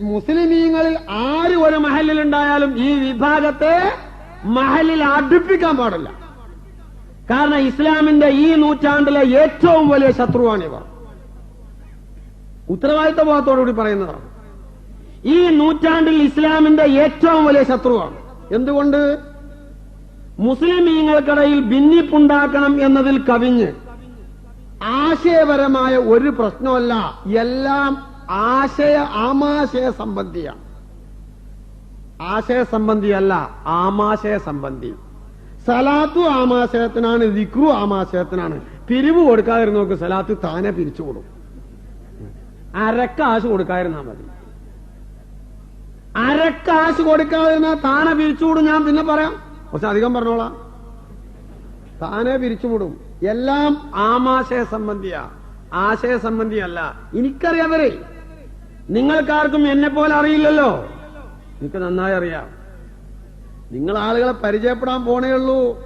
മുസ്ലിമീങ്ങളിൽ ആര് ഒരു മഹലിലുണ്ടായാലും ഈ വിഭാഗത്തെ മഹലിൽ അടുപ്പിക്കാൻ പാടില്ല. കാരണം ഇസ്ലാമിന്റെ ഈ നൂറ്റാണ്ടിലെ ഏറ്റവും വലിയ ശത്രുവാണിവർ. ഉത്തരവാദിത്ത ബോധത്തോടുകൂടി പറയുന്നതാണ്. ഈ നൂറ്റാണ്ടിൽ ഇസ്ലാമിന്റെ ഏറ്റവും വലിയ ശത്രുവാണ്. എന്തുകൊണ്ട്? മുസ്ലിമീങ്ങൾക്കിടയിൽ ഭിന്നിപ്പുണ്ടാക്കണം എന്നതിൽ കവിഞ്ഞ് ആശയപരമായ ഒരു പ്രശ്നമല്ല എല്ലാം ആശയ ആമാശയ സംബന്ധിയാണ്. ആശയ സംബന്ധിയല്ല ആമാശയ സംബന്ധി സലാത്തു ആമാശയത്തിനാണ് ദിക്രു ആമാശയത്തിനാണ്. പിരിവ് കൊടുക്കാതിരുന്ന നോക്ക് സലാത്ത് താനെ പിരിച്ചു കൊടുക്കും. അരക്കാശ് കൊടുക്കാതിരുന്നാ മതി. അരക്കാശ് കൊടുക്കാതിരുന്നാ താനെ പിരിച്ചുവിടും ഞാൻ പിന്നെ പറയാം. പക്ഷെ അധികം പറഞ്ഞോളാം. താനെ പിരിച്ചുവിടും എല്ലാം ആമാശയ സംബന്ധിയാ ആശയ സംബന്ധിയല്ല എനിക്കറിയാവരെ നിങ്ങൾക്കാർക്കും എന്നെ പോലെ അറിയില്ലല്ലോ. എനിക്ക് നന്നായി അറിയാം. നിങ്ങൾ ആളുകളെ പരിചയപ്പെടാൻ പോണേ ഉള്ളൂ.